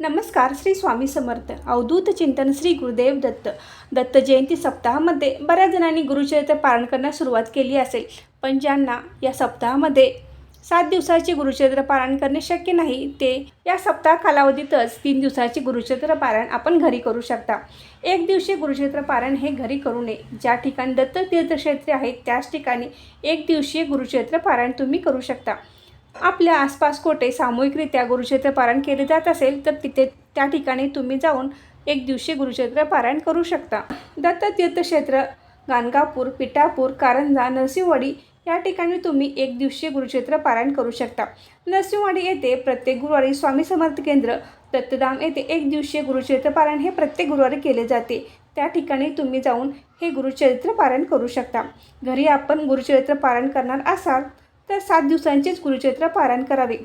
नमस्कार श्री स्वामी समर्थ. अवधूत चिंतन श्री गुरुदेव दत्त. दत्त जयंती सप्ताहामध्ये बऱ्याच जणांनी गुरुचरित्र पारण करण्यास सुरुवात केली असेल पण ज्यांना या सप्ताहामध्ये सात दिवसाचे गुरुचरित्र पारायण करणे शक्य नाही ते या सप्ताह कालावधीतच तीन दिवसाचे गुरुचरित्र पारायण आपण घरी करू शकता. एक दिवशी गुरुचरित्र पारायण हे घरी करू नये. ज्या ठिकाणी दत्त तीर्थक्षेत्रे आहेत त्याच ठिकाणी एक दिवशीय गुरुचरित्र पारायण तुम्ही करू शकता. आपल्या आसपास कोठे सामूहिकरित्या गुरुक्षेत्र पारायण केले जात असेल तर तिथे त्या ठिकाणी तुम्ही जाऊन एक दिवशी गुरुचरित्र पारायण करू शकता. दत्त तीर्थक्षेत्र गाणगापूर पिठापूर कारंजा नरसिंहवाडी या ठिकाणी तुम्ही एक दिवशीय गुरुक्षेत्र पारायण करू शकता. नरसिंहवाडी येथे प्रत्येक गुरुवारी स्वामी समर्थ केंद्र दत्तधाम येथे एक दिवशीय गुरुचरित्र पारायण हे प्रत्येक गुरुवारी केले जाते. त्या ठिकाणी तुम्ही जाऊन हे गुरुचरित्र पारायण करू शकता. घरी आपण गुरुचरित्र पारायण करणार असाल तर सात दिवसांचेच कुरुक्षेत्र पारायण करावे.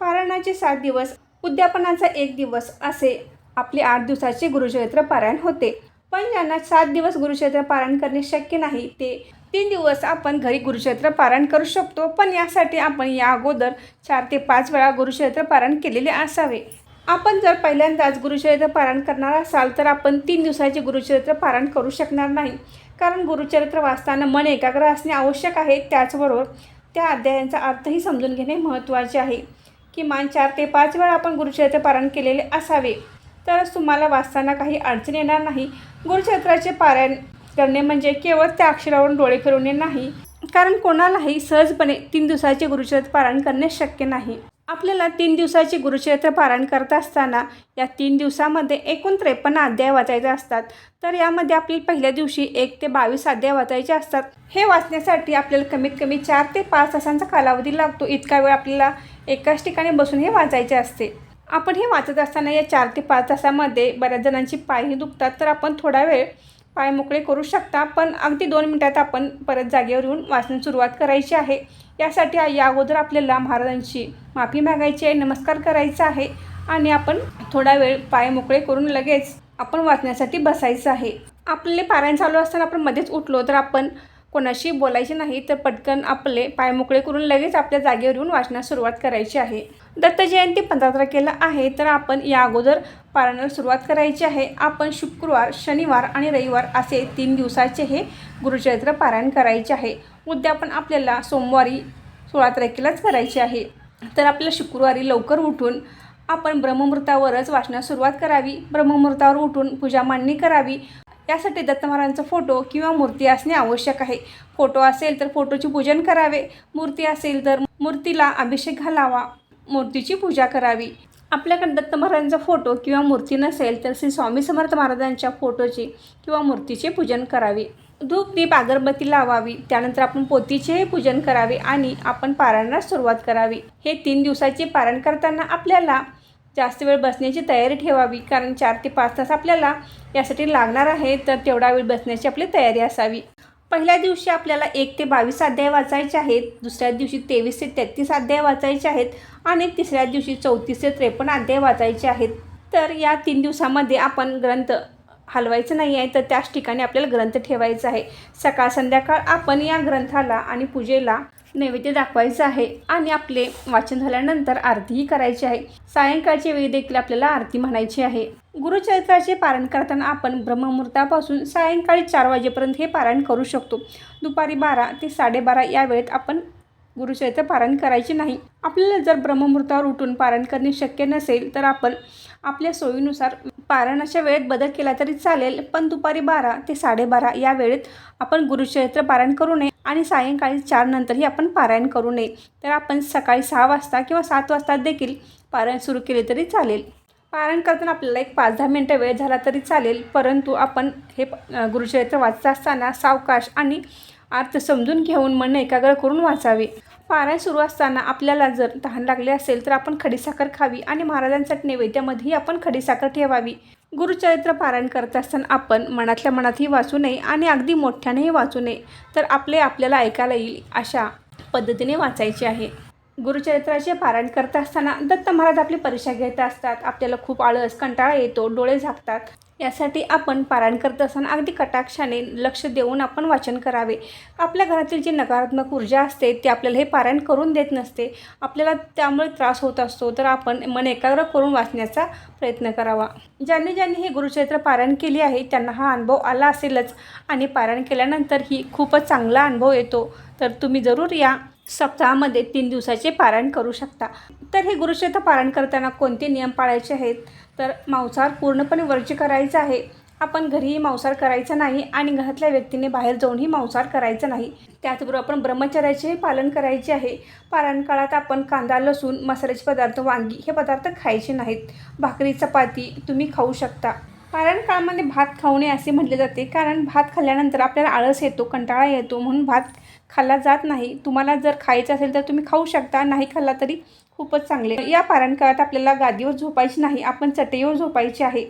पारायणाचे सात दिवस उद्यापनाचा एक दिवस असे आपले आठ दिवसाचे गुरुक्षेत्र पारायण होते. पण ज्यांना सात दिवस गुरुक्षेत्र पारायण करणे शक्य नाही ते तीन दिवस आपण घरी गुरुक्षेत्र पारायण करू शकतो. पण यासाठी आपण या अगोदर चार ते पाच वेळा गुरुक्षेत्र पारायण केलेले असावे. आपण जर पहिल्यांदाच गुरुचरित्र पारायण करणार असाल तर आपण तीन दिवसाचे गुरुचरित्र पारायण करू शकणार नाही. कारण गुरुचरित्र वाचताना मन एकाग्र असणे आवश्यक आहे. त्याचबरोबर त्या अध्यायांचा अर्थही समजून घेणे महत्त्वाचे आहे. किमान चार ते पाच वेळा आपण गुरुचरित्र पारायण केलेले असावे. तरच तुम्हाला वाचताना काही अडचण येणार नाही. गुरुचरित्राचे पारायण करणे म्हणजे केवळ त्या अक्षरावरून डोळे फिरवणे नाही. कारण कोणालाही सहजपणे तीन दिवसाचे गुरुचरित्र पारायण करणे शक्य नाही. आपल्याला तीन दिवसाचे गुरुचरित्र पारायण करत असताना या तीन दिवसामध्ये एकूण त्रेपन्न अध्याय वाचायचे असतात. तर यामध्ये आपल्याला पहिल्या दिवशी एक ते बावीस अध्याय वाचायचे असतात. हे वाचण्यासाठी आपल्याला कमीत कमी चार ते पाच तासांचा कालावधी लागतो. इतका वेळ आपल्याला एकाच ठिकाणी बसून हे वाचायचे असते. आपण हे वाचत असताना या चार ते पाच तासामध्ये बऱ्याच जणांची पायही दुखतात. तर आपण थोडा वेळ पाय मोकळे करू शकता पण अगदी दोन मिनटात आपण परत जागेवर येऊन वाचन सुरुवात करायची आहे. यासाठी या अगोदर आपल्याला महाराजांची माफी मागायची आहे नमस्कार करायचा आहे आणि आपण थोडा वेळ पाय मोकळे करून लगेच आपण वाचण्यासाठी बसायचं आहे. आपले पारायण चालू असताना आपण मध्येच उठलो तर आपण कोणाशी बोलायचे नाही तर पटकन आपले पाय मोकळे करून लगेच आपल्या जागेवर येऊन वाचण्यास सुरुवात करायची आहे. दत्त जयंती पंधरा तारखेला आहे तर आपण या अगोदर पारायणाला सुरुवात करायची आहे. आपण शुक्रवार शनिवार आणि रविवार असे तीन दिवसाचे हे गुरुचरित्र पारायण करायचे आहे. उद्यापन आपल्याला सोमवारी सोळा तारखेलाच करायचे आहे. तर आपल्याला शुक्रवारी लवकर उठून आपण ब्रह्ममुहूर्तावरच वाचण्यास सुरुवात करावी. ब्रह्ममुहूर्तावर उठून पूजा मांडणी करावी. यासाठी दत्त महाराजांचा फोटो किंवा मूर्ती असणे आवश्यक आहे. फोटो असेल तर फोटोचे पूजन करावे. मूर्ती असेल तर मूर्तीला अभिषेक घालावा. मूर्तीची पूजा करावी. आपल्याकडे दत्त महाराजांचा फोटो किंवा मूर्ती नसेल तर श्री स्वामी समर्थ महाराजांच्या फोटोचे किंवा मूर्तीचे पूजन करावे. धूप दीप अगरबत्ती लावावी. त्यानंतर आपण पोतीचेही पूजन करावे आणि आपण पारायणास सुरुवात करावी. हे तीन दिवसाचे पारण करताना आपल्याला जास्त वेळ बसण्याची तयारी ठेवावी. कारण चार ते पाच तास आपल्याला यासाठी लागणार आहे तर तेवढा वेळ बसण्याची आपली तयारी असावी. पहिल्या दिवशी आपल्याला एक ते बावीस अध्याय वाचायचे आहेत दुसऱ्या दिवशी तेवीस ते तेहतीस अध्याय वाचायचे आहेत आणि तिसऱ्या दिवशी चौतीस ते त्रेपन्न अध्याय वाचायचे आहेत. तर या तीन दिवसामध्ये आपण ग्रंथ हलवायचं नाही आहे तर त्याच ठिकाणी आपल्याला ग्रंथ ठेवायचा आहे. सकाळ संध्याकाळ आपण या ग्रंथाला आणि पूजेला नैवेद्य दाखवायचं आहे आणि आपले वाचन झाल्यानंतर आरतीही करायची आहे. सायंकाळच्या वेळी देखील आपल्याला आरती म्हणायची आहे. गुरुचरित्राचे पारण करताना आपण ब्रह्ममुहूर्तापासून सायंकाळी चार वाजेपर्यंत हे पारायण करू शकतो. दुपारी बारा ते साडेबारा या वेळेत आपण गुरुचरित्र पारायण करायचे नाही. आपल्याला जर ब्रह्ममुहूर्तावर उठून पारायण करणे शक्य नसेल तर आपण आपल्या सोयीनुसार पारायणाच्या वेळेत बदल केला तरी चालेल पण दुपारी बारा ते साडेबारा या वेळेत आपण गुरुचरित्र पारायण करू नये आणि सायंकाळी चार नंतरही आपण पारायण करू नये. तर आपण सकाळी सहा वाजता किंवा सात वाजता देखील पारायण सुरू केले तरी चालेल. पारायण करताना आपल्याला एक पाच दहा मिनटं वेळ झाला तरी चालेल परंतु आपण हे गुरुचरित्र वाचत असताना सावकाश आणि अर्थ समजून घेऊन मन एकाग्र करून वाचावे. पारायण सुरू असताना आपल्याला जर तहान लागले असेल तर आपण खडीसाखर खावी आणि महाराजांसाठी नैवेद्यामध्येही आपण खडीसाखर ठेवावी. गुरुचरित्र पारायण करत असताना आपण मनातल्या मनातही वाचू नये आणि अगदी मोठ्यानेही वाचू नये तर आपले आपल्याला ऐकायला येईल अशा पद्धतीने वाचायचे आहे. गुरुचरित्राचे पारायण करत असताना दत्त महाराज आपली परीक्षा घेत असतात. आपल्याला खूप आळस कंटाळा येतो डोळे झाकतात. यासाठी आपण पारायण करत असताना अगदी कटाक्षाने लक्ष देऊन आपण वाचन करावे. आपल्या घरातील जी नकारात्मक ऊर्जा असते ती आपल्याला हे पारायण करून देत नसते. आपल्याला त्यामुळे त्रास होत असतो. तर आपण मन एकाग्र करून वाचण्याचा प्रयत्न करावा. ज्यांनी ज्यांनी हे गुरुचरित्र पारायण केली आहे त्यांना हा अनुभव आला असेलच. आणि पारायण केल्यानंतर ही खूपच चांगला अनुभव येतो. तर तुम्ही जरूर या. सप्ताहामध्ये तीन दिवसाचे पारायण करू शकता. तर हे गुरुक्षेत्र पारायण करताना कोणते नियम पाळायचे आहेत? तर मांसाहार पूर्णपणे वर्ज करायचा आहे. आपण घरीही मांसाहार करायचा नाही आणि घरातल्या व्यक्तीने बाहेर जाऊनही मांसाहार करायचा नाही. त्याचबरोबर आपण ब्रह्मचर्याचेही पालन करायचे आहे. पारायण काळात आपण कांदा लसूण मसाल्याचे पदार्थ वांगी हे पदार्थ खायचे नाहीत. भाकरी चपाती तुम्ही खाऊ शकता. कारण काळामध्ये भात खाऊ नये असे म्हटले जाते. कारण भात खाल्ल्यानंतर आपल्याला आळस येतो कंटाळा येतो. म्हणून भात खाल्ला जात नाही. तुम्हाला जर खायचं असेल तर तुम्ही खाऊ शकता. नाही खाल्ला तरी खूपच चांगले. या पारायण काळात आपल्याला गादीवर झोपायची नाही. आपण चटईवर झोपायची आहे.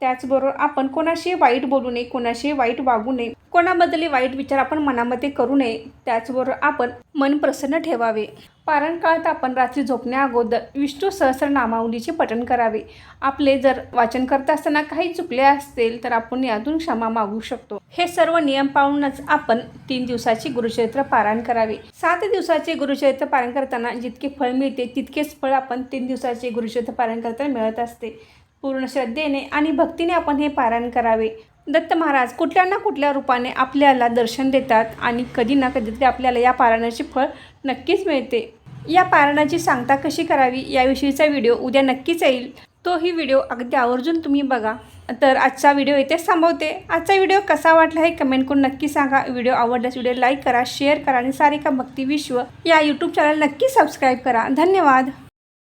त्याचबरोबर आपण कोणाशी वाईट बोलू नये कोणाशी वाईट वागू नये कोणाबद्दल वाईट विचार आपण मनामध्ये करू नये त्याचबरोबर आपण मन प्रसन्न ठेवावे. पारण काळात आपण रात्री झोपण्या अगोदर विष्णू सहस्रनामावलीचे पठण करावे. आपले जर वाचन करत असताना काही चुकले असतील तर आपण यातून क्षमा मागू शकतो. हे सर्व नियम पाळूनच आपण तीन दिवसाचे गुरुचरित्र पारायण करावे. सात दिवसाचे गुरुचरित्र पारायण करताना जितके फळ मिळते तितकेच फळ आपण तीन दिवसाचे गुरुचरित्र पारायण करताना मिळत असते. पूर्ण श्रद्धेने आणि भक्तीने आपण हे पारायण करावे. दत्त महाराज कुठल्या ना कुठल्या रूपाने आपल्याला दर्शन देतात आणि कधी ना कधीतरी आपल्याला या पारायणाचे फळ नक्कीच मिळते. या पारायणाची सांगता कशी करावी याविषयीचा व्हिडिओ उद्या नक्कीच येईल. तोही व्हिडिओ अगदी आवर्जून तुम्ही बघा. तर आजचा व्हिडिओ इथेच थांबवते. आजचा व्हिडिओ कसा वाटला हे कमेंट करून नक्की सांगा. व्हिडिओ आवडल्यास व्हिडिओ लाईक करा शेअर करा आणि सारिका भक्ती विश्व या यूट्यूब चॅनल नक्की सबस्क्राईब करा. धन्यवाद.